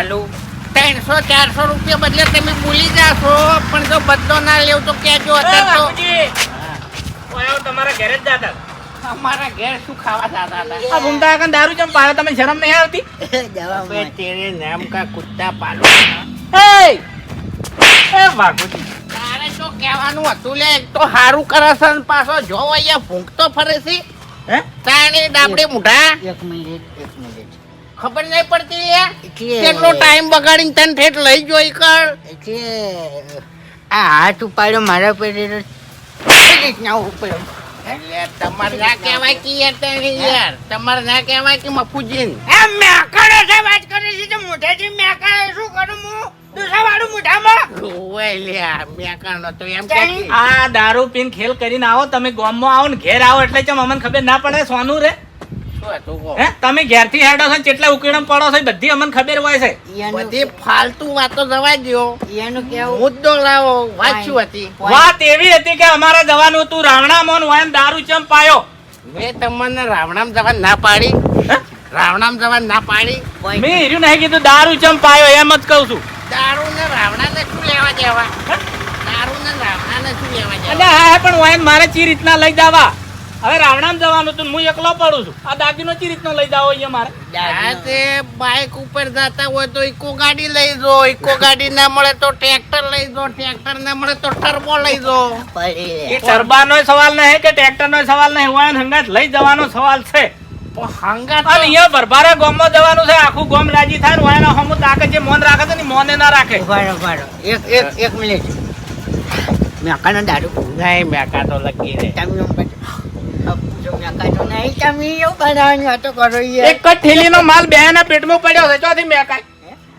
આલું ત્રણસો ચારસો રૂપિયા બદલે તમે ભૂલી જાશો પણ જો બદલો ના લેવ તો કેજો તમારા ઘરે જ જાતા અમારા ઘેર શું ખાવા દાદા હતા? આ ભૂમતા કાકા દારૂ ચમ પાયો તમે શરમ નહીં આવતી? અબે તેરે નામ કા કુત્તા પાલો એ એ વાઘુજી તારે તો કહેવાનું હતું લે એક તો હારું કરે પાછો જો અહીંયા ભૂંકતો ફરે છે. હે? તાણે ડાબડે મુઢા. એક મિનિટ. ખબર નહીં પડતી કેટલો ટાઈમ બગાડીને તને ઠેઠ લઈ જોઈ કર એટલે આ હાથ ઉપાડ્યો મારા પર રીતના ઉપાડ્યો તમારે ના કહેવાય કે યાર. તમારે ના કહેવાય કે મફુજીન. એમ મેકાડો છે વાત કરે છે તો મોઢેથી મેકાડે શું કરું હું? દુસાવાળું મોઢામાં? ઓવે તો એમ કે આ દારૂ પીન ખેલ કરીને આવો તમે ગામમાં આવો ને ઘેર આવો એટલે અમને ખબર ના પડે સોનું રે? શું ઘેર તમે ઘેરથી હેડો છો કેટલા ઉકેડમ પડો છો બધી અમને ખબર હોય છે. બધી ફાલતુ વાતો જવા દો એનું કેવું? મુદ્દો લાવો વાત શું હતી? વાત એવી હતી કે અમારે જવાનું તું રાવણા મોન હોય ને દારૂ ચમ પાયો. મેં તમને રાવણામ જવા ના પાડી. રાવણામ જવા ના પાડી. મેં હીર્યું નહીં કીધું દારૂ ચમ પાયો એમ જ કહું છું. દારૂ ને રાવણા ને શું લેવા દેવા? દારૂ ને રાવણાને શું લેવા દેવા? હા હા, પણ હોય મારે ચી રીતના લઈ જવા? હવે રાવણામ જવાનું હતું હું એકલો પડું છું. આ દાગીનો ચી રીતનો લઈ જાવ અહીંયા મારે? તે બાઇક ઉપર જતા હોય તો ઇકો ગાડી લઈ જો. ઇકો ગાડી ના મળે તો ટ્રેક્ટર લઈ જો. ટ્રેક્ટર ના મળે તો ટર્બો લઈ જો. પડી. એ ટર્બાનો સવાલ નહીં કે ટ્રેક્ટરનો સવાલ નહીં? હોય હંગાત લઈ જવાનો સવાલ છે. હંગાત અને અહીંયા ભરભારે ગામમાં જવાનું છે. આખું ગામ રાજી થાય ને તાકે જે મોન રાખે છે ને મોને ના રાખે. ઉભારો ઉભારો એક એક એક મિનિટ. મેકાનો દારૂ નહીં મેકા તો લગી રહે. તમે એક જ થેલીનો માલ બેના પેટમાં પડ્યો છે ચોથી મેકાય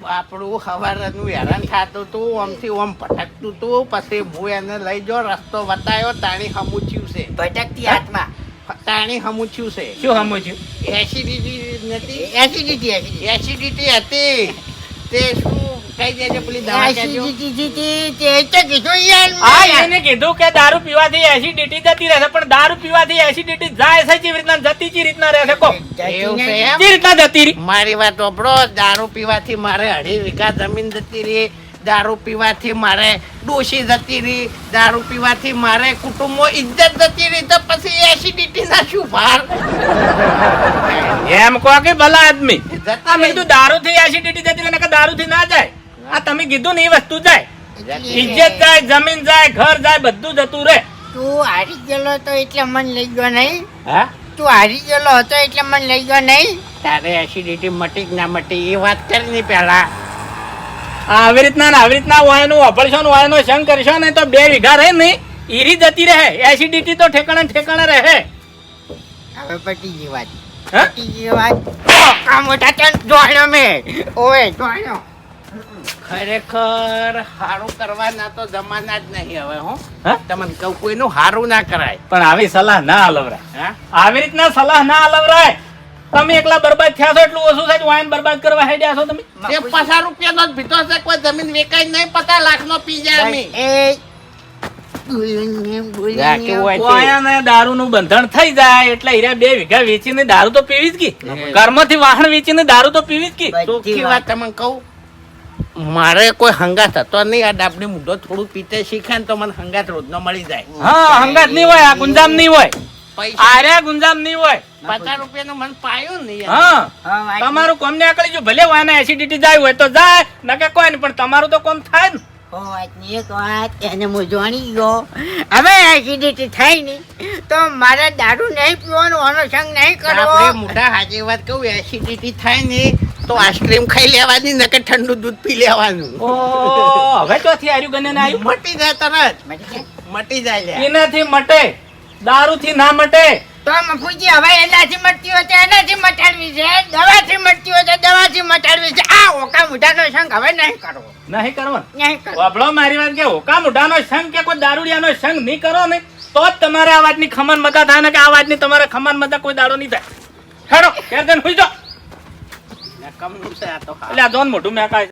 આપણું સવારનું હેરાન થતું તું ઓમથી ઓમ ભટકતું તું પછી હું એને લઈ જો રસ્તો બતાવ્યો તાણી હમુચ્યું છે. ભટકતી હાથમાં? તાણી હમુચ્યું છે. શું સમજ્યું એસિડિટી નથી? એસિડિટી એસિડિટી એસિડિટી હતી. તે શું કઈ દેજો પેલી દવા કહેજો. તે કીધું યાર હા એને કીધું કે દારૂ પીવાથી એસિડિટી જતી રહેશે પણ દારૂ પીવાથી એસિડિટી જાય છે કેવી રીતના જતી રીતના રહેશે કો. એવું છે એમ? રીતના જતી રહી. મારી વાત ઓપડો દારૂ પીવાથી મારે અઢી વીઘા જમીન જતી રહી દારૂ પીવાથી મારે ડોશી જતી રહી દારૂ પીવાથી મારે કુટુંબો ઇજ્જત જતી રહી તો પછી એસિડિટી ના શું ભાર? એમ કહો કે ભલા આદમી. જતા મેં તો દારૂ થી એસિડિટી જતી રહે કે દારૂ થી ના જાય. આ તમે કીધું ને એ વસ્તુ જાય. ઇજ્જત જાય જમીન જાય ઘર જાય બધું જતું રહે. તું હારી ગયેલો તો એટલે મન લઈ ગયો નહીં. હા? તું હારી ગયેલો હતો એટલે મન લઈ ગયો નહીં. તારે એસિડિટી મટી કે ના મટી એ વાત કરી ની પહેલા આવી રીતના આવી રીતના વાયનું ઓપરેશન વાયનો સંગ કરશો ને તો બે વીઘા રહે નહીં ઈરી જતી રહે. એસિડિટી તો ઠેકાણે ઠેકાણે રહે. હવે પટી ગઈ વાત. હે? પટી ગઈ વાત. કામ મોટા તને જોડ્યો મેં. ઓય જોડ્યો. ખરેખર હારું કરવાના તો જમાના જ નહીં હવે હું? તમને કહું કોઈનું હારું ના કરાય. પણ આવી સલાહ ના અલવરાય. આવી રીતના સલાહ ના અલવરાય. તમે એકલા બરબાદ થયા છો એટલું ઓછું થાય વાયન બરબાદ કરવા હેડ્યા છો તમે? એ પચાસ રૂપિયાનો જ ભીતો છે કોઈ જમીન વેચાય નહીં પચાસ લાખનો પી જાય અમે? વાયાને દારૂનું બંધણ થઈ જાય એટલે હીરા બે વીઘા વેચીને દારૂ તો પીવી જ કી. કર્મથી વાહન વેચીને દારૂ તો પીવી જ કી. વાત. વાત. તમને કહું મારે કોઈ હંગાત હતો નહીં. આ ડાબડી મૂઢો થોડું પીતે શીખે ને તો મને હંગાત રોજનો મળી જાય. હા હંગાત નહીં હોય આ ગુંજામ નહીં હોય. આર્યા ગુંજામ નહીં હોય. પચાસ રૂપિયાનું મને પાયું નહીં. હા. હા, તમારું કોમ ને આકડી જો ભલે વાના એસિડિટી જાય હોય તો જાય નકે કોઈ નહીં પણ તમારું તો કોમ થાય ને. એને હું જાણી ગયો. હવે એસિડિટી થાય નહીં તો મારે દારૂ નહીં પીવાનો અનુસંગ નહીં આપણે કરવો. મોટા હાજી વાત કહું એસિડિટી થાય નહીં તો આઈસ્ક્રીમ ખાઈ લેવાની નકે ઠંડુ દૂધ પી લેવાનું. ઓ હવે ચોથી આર્યું ગને ને આવ્યું મટી જાય તરત. મટી જાય? એનાથી મટે. દારૂથી ના મટે. તો મફુજી હવે એનાથી મટતી હોય તો એનાથી મટાડવી છે. દવાથી મટતી હોય તો દવાથી મટાડવી છે. આ ઓકા મોઢાનો સંગ હવે નહીં કરવો. નહીં કરવો? નહીં કરવો. વાપડો મારી વાત કે હોકા મોઢાનો સંગ કે કોઈ દારૂડિયાનો સંગ નહીં કરો ને તો જ તમારે આ વાતની ખમન મતા થાય ને કે આ વાતની તમારે ખમન મતા કોઈ દાડો નહીં થાય. ખરો ઘેર જઈને હુઈ તો એટલે આ જોન મોઢું મેકાય